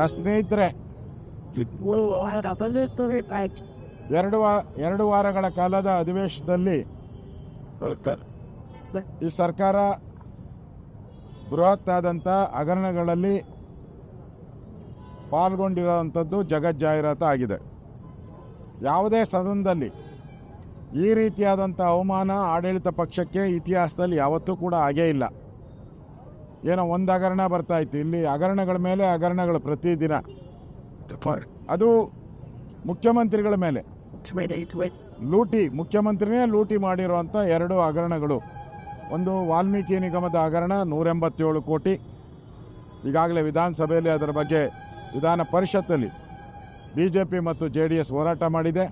ಆ ಸ್ನೇಹಿತರೆ, ಎರಡು ವಾ, ಎರಡು ವಾರಗಳ ಕಾಲದ ಅಧಿವೇಶನದಲ್ಲಿ ಈ ಸರ್ಕಾರ ಬೃಹತ್ ಆದಂಥ ಹಗರಣಗಳಲ್ಲಿ ಪಾಲ್ಗೊಂಡಿರೋವಂಥದ್ದು ಜಗಜ್ಜಾಹೀರಾತು ಆಗಿದೆ. ಯಾವುದೇ ಸದನದಲ್ಲಿ ಈ ರೀತಿಯಾದಂಥ ಅವಮಾನ ಆಡಳಿತ ಪಕ್ಷಕ್ಕೆ ಇತಿಹಾಸದಲ್ಲಿ ಯಾವತ್ತೂ ಕೂಡ ಆಗೇ ಇಲ್ಲ. ಏನೋ ಒಂದು ಹಗರಣ ಬರ್ತಾ ಇತ್ತು. ಇಲ್ಲಿ ಹಗರಣಗಳ ಮೇಲೆ ಹಗರಣಗಳು ಪ್ರತಿದಿನ ಅದು ಮುಖ್ಯಮಂತ್ರಿಗಳ ಮೇಲೆ. ಲೂಟಿ, ಮುಖ್ಯಮಂತ್ರಿನೇ ಲೂಟಿ ಮಾಡಿರುವಂಥ ಎರಡು ಹಗರಣಗಳು. ಒಂದು ವಾಲ್ಮೀಕಿ ನಿಗಮದ ಹಗರಣ, ನೂರೆಂಬತ್ತೇಳು ಕೋಟಿ. ಈಗಾಗಲೇ ವಿಧಾನಸಭೆಯಲ್ಲಿ ಅದರ ಬಗ್ಗೆ ವಿಧಾನ ಪರಿಷತ್ತಲ್ಲಿ ಬಿ ಜೆ ಪಿ ಮತ್ತು ಜೆ ಡಿ ಎಸ್ ಹೋರಾಟ ಮಾಡಿದೆ.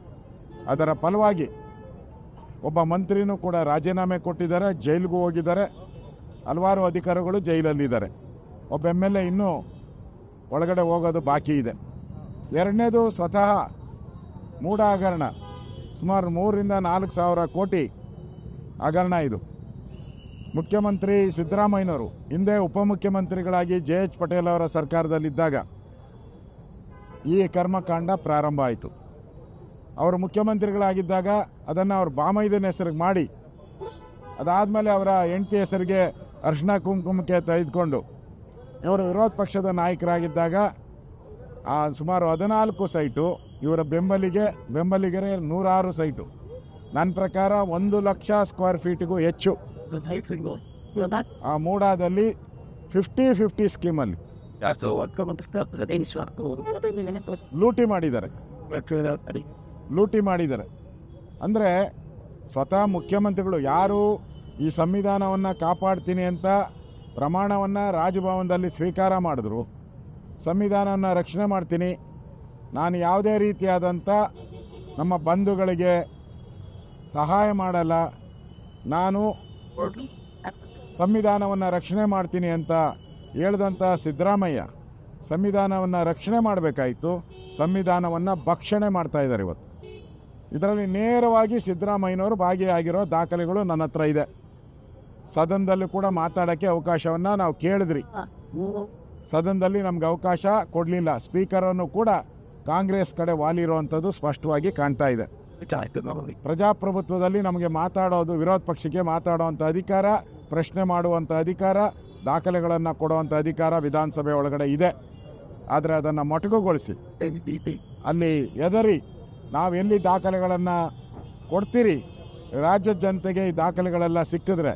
ಅದರ ಫಲವಾಗಿ ಒಬ್ಬ ಮಂತ್ರಿನೂ ಕೂಡ ರಾಜೀನಾಮೆ ಕೊಟ್ಟಿದ್ದಾರೆ, ಜೈಲಿಗೂ ಹೋಗಿದ್ದಾರೆ. ಹಲವಾರು ಅಧಿಕಾರಿಗಳು ಜೈಲಲ್ಲಿದ್ದಾರೆ. ಒಬ್ಬ ಎಂ ಎಲ್ ಎ ಇನ್ನೂ ಒಳಗಡೆ ಹೋಗೋದು ಬಾಕಿ ಇದೆ. ಎರಡನೇದು ಸ್ವತಃ ಮೂಢ ಹಗರಣ ಸುಮಾರು ಮೂರರಿಂದ ನಾಲ್ಕು ಸಾವಿರ ಕೋಟಿ ಹಗರಣ ಇದು. ಮುಖ್ಯಮಂತ್ರಿ ಸಿದ್ದರಾಮಯ್ಯನವರು, ಹಿಂದೆ ಉಪಮುಖ್ಯಮಂತ್ರಿಗಳಾಗಿ ಜೆ ಎಚ್ ಪಟೇಲ್ ಅವರ ಸರ್ಕಾರದಲ್ಲಿದ್ದಾಗ ಈ ಕರ್ಮಕಾಂಡ ಪ್ರಾರಂಭ ಆಯಿತು. ಅವರು ಮುಖ್ಯಮಂತ್ರಿಗಳಾಗಿದ್ದಾಗ ಅದನ್ನು ಅವ್ರ ಬಾಮೈದನ ಹೆಸರಿಗೆ ಮಾಡಿ, ಅದಾದಮೇಲೆ ಅವರ ಹೆಂಡತಿ ಹೆಸರಿಗೆ ಅರ್ಶಿನ ಕುಂಕುಮಕ್ಕೆ ತೆಗೆದುಕೊಂಡು ಇವರು ವಿರೋಧ ಪಕ್ಷದ ನಾಯಕರಾಗಿದ್ದಾಗ ಆ ಸುಮಾರು ಹದಿನಾಲ್ಕು ಸೈಟು ಇವರ ಬೆಂಬಲಿಗೆ ಬೆಂಬಲಿಗರೇ ನೂರಾರು ಸೈಟು. ನನ್ನ ಪ್ರಕಾರ ಒಂದು ಲಕ್ಷ ಸ್ಕ್ವೇರ್ ಫೀಟಿಗೂ ಹೆಚ್ಚು. ಆ ಮೂಡಾದಲ್ಲಿ ಫಿಫ್ಟಿ ಫಿಫ್ಟಿ ಸ್ಕೀಮಲ್ಲಿ ಲೂಟಿ ಮಾಡಿದ್ದಾರೆ. ಲೂಟಿ ಮಾಡಿದ್ದಾರೆ. ಅಂದರೆ ಸ್ವತಃ ಮುಖ್ಯಮಂತ್ರಿಗಳು ಯಾರು ಈ ಸಂವಿಧಾನವನ್ನು ಕಾಪಾಡ್ತೀನಿ ಅಂತ ಪ್ರಮಾಣವನ್ನು ರಾಜಭವನದಲ್ಲಿ ಸ್ವೀಕಾರ ಮಾಡಿದ್ರು. ಸಂವಿಧಾನವನ್ನು ರಕ್ಷಣೆ ಮಾಡ್ತೀನಿ. ನಾನು ಯಾವುದೇ ರೀತಿಯಾದಂಥ ನಮ್ಮ ಬಂಧುಗಳಿಗೆ ಸಹಾಯ ಮಾಡಲ್ಲ. ನಾನು ಸಂವಿಧಾನವನ್ನು ರಕ್ಷಣೆ ಮಾಡ್ತೀನಿ ಅಂತ ಹೇಳ್ದಂಥ ಸಿದ್ದರಾಮಯ್ಯ ಸಂವಿಧಾನವನ್ನು ರಕ್ಷಣೆ ಮಾಡಬೇಕಾಯಿತು. ಸಂವಿಧಾನವನ್ನು ಭಕ್ಷಣೆ ಮಾಡ್ತಾ ಇದ್ದಾರೆ ಇವತ್ತು. ಇದರಲ್ಲಿ ನೇರವಾಗಿ ಸಿದ್ದರಾಮಯ್ಯನವರು ಭಾಗಿಯಾಗಿರೋ ದಾಖಲೆಗಳು ನನ್ನ ಹತ್ರ ಇದೆ. ಸದನದಲ್ಲೂ ಕೂಡ ಮಾತಾಡೋಕ್ಕೆ ಅವಕಾಶವನ್ನು ನಾವು ಕೇಳಿದ್ರಿ. ಸದನದಲ್ಲಿ ನಮ್ಗೆ ಅವಕಾಶ ಕೊಡಲಿಲ್ಲ. ಸ್ಪೀಕರನ್ನು ಕೂಡ ಕಾಂಗ್ರೆಸ್ ಕಡೆ ವಾಲಿರುವಂಥದ್ದು ಸ್ಪಷ್ಟವಾಗಿ ಕಾಣ್ತಾ ಇದೆ. ಪ್ರಜಾಪ್ರಭುತ್ವದಲ್ಲಿ ನಮಗೆ ಮಾತಾಡೋದು ವಿರೋಧ ಪಕ್ಷಕ್ಕೆ ಮಾತಾಡುವಂಥ ಅಧಿಕಾರ ಪ್ರಶ್ನೆ ಮಾಡುವಂಥ ಅಧಿಕಾರ ದಾಖಲೆಗಳನ್ನು ಕೊಡುವಂಥ ಅಧಿಕಾರ ವಿಧಾನಸಭೆ ಒಳಗಡೆ ಇದೆ. ಆದರೆ ಅದನ್ನು ಮೊಟಕುಗೊಳಿಸಿ. ಅಲ್ಲಿ ಎದರಿ ನಾವು ಎಲ್ಲಿ ದಾಖಲೆಗಳನ್ನು ಕೊಡ್ತೀರಿ? ರಾಜ್ಯ ಜನತೆಗೆ ಈ ದಾಖಲೆಗಳೆಲ್ಲ ಸಿಕ್ಕಿದ್ರೆ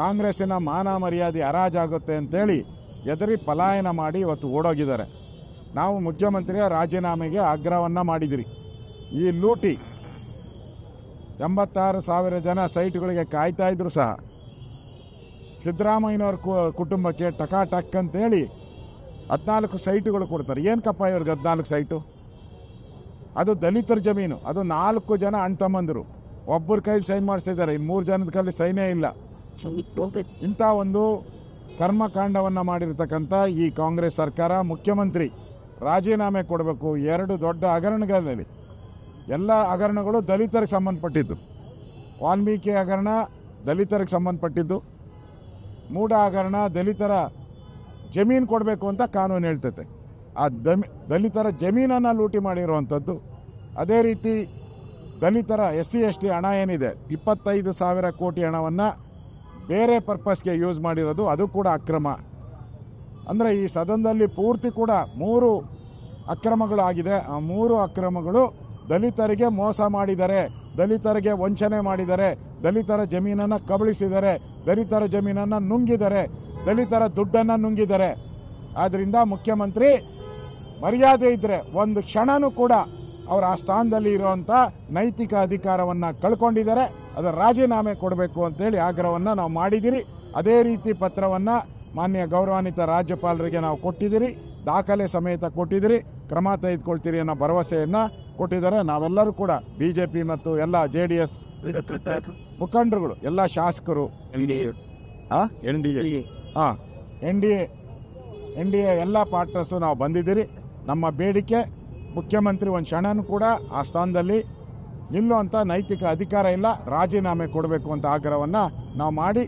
ಕಾಂಗ್ರೆಸ್ಸಿನ ಮಾನ ಮರ್ಯಾದೆ ಹರಾಜಾಗುತ್ತೆ ಅಂತೇಳಿ ಎದರಿ ಪಲಾಯನ ಮಾಡಿ ಇವತ್ತು ಓಡೋಗಿದ್ದಾರೆ. ನಾವು ಮುಖ್ಯಮಂತ್ರಿಯ ರಾಜೀನಾಮೆಗೆ ಆಗ್ರಹವನ್ನು ಮಾಡಿದಿರಿ. ಈ ಲೂಟಿ ಎಂಬತ್ತಾರು ಸಾವಿರ ಜನ ಸೈಟ್ಗಳಿಗೆ ಕಾಯ್ತಾ ಇದ್ರು ಸಹ. ಸಿದ್ದರಾಮಯ್ಯನವ್ರ ಕುಟುಂಬಕ್ಕೆ ಟಕಾ ಟಕ್ ಅಂತೇಳಿ ಹದಿನಾಲ್ಕು ಸೈಟುಗಳು ಕೊಡ್ತಾರೆ. ಏನಕ್ಕಪ್ಪ ಇವ್ರಿಗೆ ಹದಿನಾಲ್ಕು ಸೈಟು? ಅದು ದಲಿತರ ಜಮೀನು. ಅದು ನಾಲ್ಕು ಜನ ಅಣ್ಣ ತಮ್ಮಂದಿರು. ಒಬ್ಬರ ಕೈಲಿ ಸೈನ್ ಮಾಡಿಸಿದ್ದಾರೆ. ಇನ್ನು ಮೂರು ಜನದ ಕೈಲಿ ಸೈನೇ ಇಲ್ಲ. ಇಂಥ ಒಂದು ಕರ್ಮಕಾಂಡವನ್ನು ಮಾಡಿರ್ತಕ್ಕಂಥ ಈ ಕಾಂಗ್ರೆಸ್ ಸರ್ಕಾರ ಮುಖ್ಯಮಂತ್ರಿ ರಾಜೀನಾಮೆ ಕೊಡಬೇಕು. ಎರಡು ದೊಡ್ಡ ಹಗರಣಗಳಲ್ಲಿ ಎಲ್ಲ ಹಗರಣಗಳು ದಲಿತರಿಗೆ ಸಂಬಂಧಪಟ್ಟಿದ್ದು. ವಾಲ್ಮೀಕಿ ಹಗರಣ ದಲಿತರಿಗೆ ಸಂಬಂಧಪಟ್ಟಿದ್ದು. ಮೂಢ ಹಗರಣ ದಲಿತರ ಜಮೀನು ಕೊಡಬೇಕು ಅಂತ ಕಾನೂನು ಹೇಳ್ತೈತೆ. ಆ ದಮಿ ದಲಿತರ ಜಮೀನನ್ನು ಲೂಟಿ ಮಾಡಿರುವಂಥದ್ದು. ಅದೇ ರೀತಿ ದಲಿತರ ಎಸ್ ಸಿ ಎಸ್ ಟಿ ಹಣ ಏನಿದೆ? ಇಪ್ಪತ್ತೈದು ಸಾವಿರ ಕೋಟಿ ಹಣವನ್ನು ಬೇರೆ ಪರ್ಪಸ್ಗೆ ಯೂಸ್ ಮಾಡಿರೋದು ಅದು ಕೂಡ ಅಕ್ರಮ. ಅಂದರೆ ಈ ಸದನದಲ್ಲಿ ಪೂರ್ತಿ ಕೂಡ ಮೂರು ಅಕ್ರಮಗಳು ಆಗಿದೆ ಆ ಮೂರು ಅಕ್ರಮಗಳು ದಲಿತರಿಗೆ ಮೋಸ ಮಾಡಿದ್ದಾರೆ ದಲಿತರಿಗೆ ವಂಚನೆ ಮಾಡಿದ್ದಾರೆ ದಲಿತರ ಜಮೀನನ್ನು ಕಬಳಿಸಿದ್ದಾರೆ ದಲಿತರ ಜಮೀನನ್ನು ನುಂಗಿದ್ದಾರೆ ದಲಿತರ ದುಡ್ಡನ್ನು ನುಂಗಿದ್ದಾರೆ ಆದ್ದರಿಂದ ಮುಖ್ಯಮಂತ್ರಿ ಮರ್ಯಾದೆ ಇದ್ದರೆ ಒಂದು ಕ್ಷಣನೂ ಕೂಡ ಅವರ ಆ ಸ್ಥಾನದಲ್ಲಿ ಇರುವಂಥ ನೈತಿಕ ಅಧಿಕಾರವನ್ನು ಕಳ್ಕೊಂಡಿದ್ದಾರೆ. ಅದರ ರಾಜೀನಾಮೆ ಕೊಡಬೇಕು ಅಂತೇಳಿ ಆಗ್ರಹವನ್ನು ನಾವು ಮಾಡಿದಿರಿ. ಅದೇ ರೀತಿ ಪತ್ರವನ್ನು ಮಾನ್ಯ ಗೌರವಾನ್ವಿತ ರಾಜ್ಯಪಾಲರಿಗೆ ನಾವು ಕೊಟ್ಟಿದ್ದೀರಿ ದಾಖಲೆ ಸಮೇತ ಕೊಟ್ಟಿದ್ದೀರಿ ಕ್ರಮ ತೆಗೆದುಕೊಳ್ತೀರಿ ಅನ್ನೋ ಭರವಸೆಯನ್ನು ಕೊಟ್ಟಿದ್ದಾರೆ. ನಾವೆಲ್ಲರೂ ಕೂಡ ಬಿ ಜೆ ಪಿ ಮತ್ತು ಎಲ್ಲ ಜೆ ಡಿ ಎಸ್ ಮುಖಂಡರುಗಳು ಎಲ್ಲ ಶಾಸಕರು ಹಾಂ ಎನ್ ಡಿ ಎ. ಹಾಂ N D A. N D A ಎಲ್ಲ ಪಾರ್ಟ್ನರ್ಸು ನಾವು ಬಂದಿದ್ದೀರಿ. ನಮ್ಮ ಬೇಡಿಕೆ ಮುಖ್ಯಮಂತ್ರಿ ಒಂದು ಕ್ಷಣನೂ ಕೂಡ ಆ ಸ್ಥಾನದಲ್ಲಿ ನಿಲ್ಲುವಂಥ ನೈತಿಕ ಅಧಿಕಾರ ಇಲ್ಲ ರಾಜೀನಾಮೆ ಕೊಡಬೇಕು ಅಂತ ಆಗ್ರಹವನ್ನು ನಾವು ಮಾಡಿ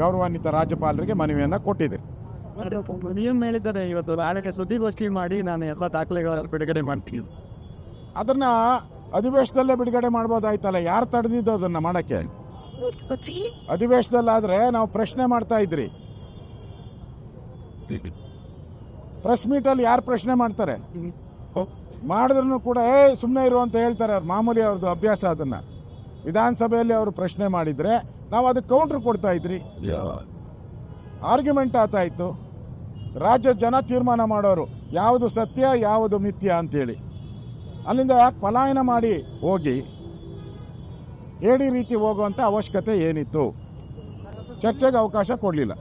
ಗೌರವಾನ್ವಿತ ರಾಜ್ಯಪಾಲರಿಗೆ ಮನವಿಯನ್ನು ಕೊಟ್ಟಿದೆ ನೀವು ಹೇಳಿದ್ದಾರೆ ಇವತ್ತು ನಾಳೆಗೆ ಸುದ್ದಿಗೋಷ್ಠಿ ಮಾಡಿ ನಾನು ಎಲ್ಲ ದಾಖಲೆಗಳನ್ನು ಬಿಡುಗಡೆ ಮಾಡ್ತೀನಿ. ಅದನ್ನು ಅಧಿವೇಶನದಲ್ಲೇ ಬಿಡುಗಡೆ ಮಾಡ್ಬೋದಾಯ್ತಲ್ಲ ಯಾರು ತಡೆದಿದ್ದು ಅದನ್ನು ಮಾಡೋಕ್ಕೆ? ಅಧಿವೇಶನದಲ್ಲಾದರೆ ನಾವು ಪ್ರಶ್ನೆ ಮಾಡ್ತಾ ಇದ್ರಿ. ಪ್ರೆಸ್ ಮೀಟಲ್ಲಿ ಯಾರು ಪ್ರಶ್ನೆ ಮಾಡ್ತಾರೆ? ಮಾಡಿದ್ರು ಕೂಡ ಏ ಸುಮ್ಮನೆ ಇರು ಅಂತ ಹೇಳ್ತಾರೆ ಅವ್ರು. ಮಾಮೂಲಿ ಅವ್ರದ್ದು ಅಭ್ಯಾಸ ಅದನ್ನ. ವಿಧಾನಸಭೆಯಲ್ಲಿ ಅವರು ಪ್ರಶ್ನೆ ಮಾಡಿದ್ರೆ ನಾವು ಅದಕ್ಕೆ ಕೌಂಟ್ರ್ ಕೊಡ್ತಾ ಇದ್ರಿ. ಆರ್ಗ್ಯುಮೆಂಟ್ ಆತ ಇತ್ತು ರಾಜ್ಯ ಜನ ತೀರ್ಮಾನ ಮಾಡೋರು ಯಾವುದು ಸತ್ಯ ಯಾವುದು ಮಿಥ್ಯ ಅಂತೇಳಿ. ಅಲ್ಲಿಂದ ಯಾಕೆ ಪಲಾಯನ ಮಾಡಿ ಹೋಗಿ ಏಡಿ ರೀತಿ ಹೋಗುವಂಥ ಅವಶ್ಯಕತೆ ಏನಿತ್ತು? ಚರ್ಚೆಗೆ ಅವಕಾಶ ಕೊಡಲಿಲ್ಲ.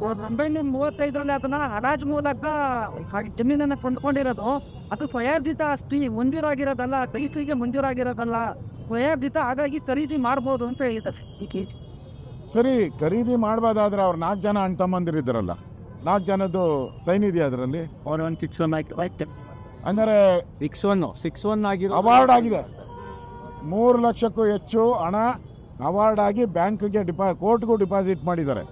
ಒಂಬೈನೂರ ಮೂವತ್ತೈದರಲ್ಲಿ ಅದನ್ನ ಹರಾಜು ಮೂಲಕ ಹಾಗೆ ಜಮೀನನ್ನ ಕೊಂಡ್ಕೊಂಡಿರೋದು ಅದು ಸ್ವಯಾರ್ಜಿತ ಆಸ್ತಿ ಮಂಜೂರಾಗಿರೋದಲ್ಲ ರೈತರಿಗೆ ಮಂಜೂರಾಗಿರೋದಲ್ಲ ಸ್ವಯಾರ್ಜಿತ ಹಾಗಾಗಿ ಖರೀದಿ ಮಾಡ್ಬೋದು ಅಂತ ಹೇಳಿದ್ದಾರೆ ಈಗ ಸರಿ ಖರೀದಿ ಮಾಡ್ಬೋದಾದ್ರೆ ಅವ್ರು ನಾಲ್ಕು ಜನ ಅಣ್ಣ ತಮ್ಮಂದಿರಿದ್ದಾರಲ್ಲ ನಾಲ್ಕು ಜನದ್ದು ಸೈನ್ ಇದೆಯಾ ಅದರಲ್ಲಿ? ಅವ್ರು ಒಂದು ಸಿಕ್ಸ್ ಒನ್ ಆಯ್ತು ಆಯ್ತು. ಹಂಗಾರೆ ಸಿಕ್ಸ್ ಒನ್ ಸಿಕ್ಸ್ ಒನ್ ಆಗಿರೋ ಅವಾರ್ಡ್ ಆಗಿದೆ. ಮೂರು ಲಕ್ಷಕ್ಕೂ ಹೆಚ್ಚು ಹಣ ಅವಾರ್ಡ್ ಆಗಿ ಬ್ಯಾಂಕ್ಗೆ ಡಿಪಾ ಕೋರ್ಟ್ಗೂ ಡಿಪಾಸಿಟ್ ಮಾಡಿದ್ದಾರೆ.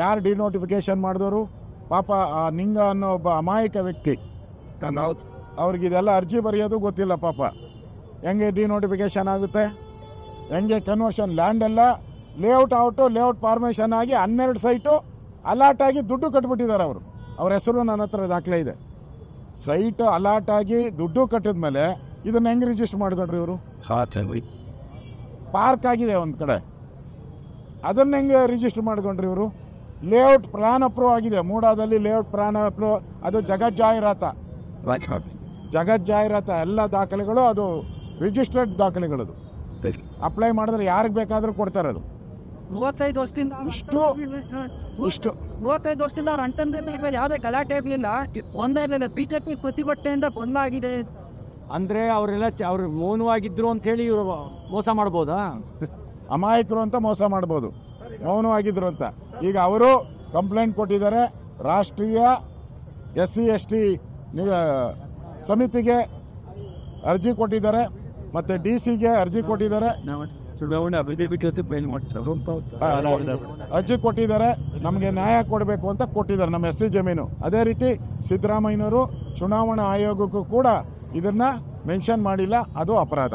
ಯಾರು ಡಿನೋಟಿಫಿಕೇಶನ್ ಮಾಡಿದವರು? ಪಾಪ ಆ ನಿಂಗ ಅನ್ನೋ ಒಬ್ಬ ಅಮಾಯಕ ವ್ಯಕ್ತಿ. ಅವ್ರಿಗೆ ಇದೆಲ್ಲ ಅರ್ಜಿ ಬರೆಯೋದು ಗೊತ್ತಿಲ್ಲ ಪಾಪ. ಹೆಂಗೆ ಡಿನೋಟಿಫಿಕೇಶನ್ ಆಗುತ್ತೆ? ಹೆಂಗೆ ಕನ್ವರ್ಷನ್ ಲ್ಯಾಂಡ್ ಎಲ್ಲ ಲೇಔಟ್ ಔಟು ಲೇಔಟ್ ಫಾರ್ಮೇಷನ್ ಆಗಿ ಹನ್ನೆರಡು ಸೈಟು ಅಲಾಟ್ ಆಗಿ ದುಡ್ಡು ಕಟ್ಬಿಟ್ಟಿದ್ದಾರೆ ಅವರು. ಅವ್ರ ಹೆಸರು ನನ್ನ ಹತ್ರ ದಾಖಲೆ ಇದೆ. ಸೈಟ್ ಅಲಾಟ್ ಆಗಿ ದುಡ್ಡು ಕಟ್ಟಿದ ಮೇಲೆ ಇದನ್ನ ಹೆಂಗೆ ರಿಜಿಸ್ಟರ್ ಮಾಡ್ಕೊಂಡ್ರಿ ಇವರು? ಪಾರ್ಕ್ ಆಗಿದೆ ಒಂದು ಕಡೆ. ಅದನ್ನ ಹೆಂಗೆ ರಿಜಿಸ್ಟರ್ ಮಾಡ್ಕೊಂಡ್ರಿ ಇವರು? ಲೇಔಟ್ ಪ್ಲಾನ್ ಅಪ್ರೂವ್ ಆಗಿದೆ. ಮೂಡಾದಲ್ಲಿ ಲೇಔಟ್ ಪ್ಲಾನ್ ಅಪ್ರೂವ್ ಅದು ಜಗತ್ ಜಾಹೀರಾತ. ಜಗತ್ ಜಾಹೀರಾತ ಎಲ್ಲ ದಾಖಲೆಗಳು ಅದು ರಿಜಿಸ್ಟರ್ಡ್ ದಾಖಲೆಗಳದು. ಅಪ್ಲೈ ಮಾಡಿದ್ರೆ ಯಾರಿಗೆ ಬೇಕಾದರೂ ಕೊಡ್ತಾರೆ ಅದು. ಮೂವತ್ತೈದು ವರ್ಷದಿಂದ ಇಷ್ಟು- ಇಷ್ಟು. ಮೂವತ್ತೈದು ವರ್ಷದಿಂದ ಅವ್ರ ಯಾವುದೇ ಗಲಾಟೆ ಇರಲಿಲ್ಲ ಒಂದೇ ಇರಲಿಲ್ಲ ಪ್ರತಿಭಟನೆಯಿಂದ ಗೊಂದಾಗಿದೆ ಅಂದ್ರೆ ಅವರೆಲ್ಲ ಅವ್ರು ಮೌನವಾಗಿದ್ರು ಅಂತ ಹೇಳಿ ಇವರು ಮೋಸ ಮಾಡ್ಬೋದಾ? ಅಮಾಯಕರು ಅಂತ ಮೋಸ ಮಾಡ್ಬೋದು. ಮೌನವಾಗಿದ್ರು ಅಂತ. ಈಗ ಅವರು ಕಂಪ್ಲೇಂಟ್ ಕೊಟ್ಟಿದ್ದಾರೆ. ರಾಷ್ಟ್ರೀಯ ಎಸ್ ಸಿ ಎಸ್ ಟಿ ಸಮಿತಿಗೆ ಅರ್ಜಿ ಕೊಟ್ಟಿದ್ದಾರೆ. ಮತ್ತು ಡಿ ಸಿಗೆ ಅರ್ಜಿ ಕೊಟ್ಟಿದ್ದಾರೆ. ಅರ್ಜಿ ಕೊಟ್ಟಿದ್ದಾರೆ. ನಮಗೆ ನ್ಯಾಯ ಕೊಡಬೇಕು ಅಂತ ಕೊಟ್ಟಿದ್ದಾರೆ ನಮ್ಮ ಎಸ್ ಸಿ ಜಮೀನು. ಅದೇ ರೀತಿ ಸಿದ್ದರಾಮಯ್ಯನವರು ಚುನಾವಣಾ ಆಯೋಗಕ್ಕೂ ಕೂಡ ಇದನ್ನ ಮೆನ್ಷನ್ ಮಾಡಿಲ್ಲ. ಅದು ಅಪರಾಧ.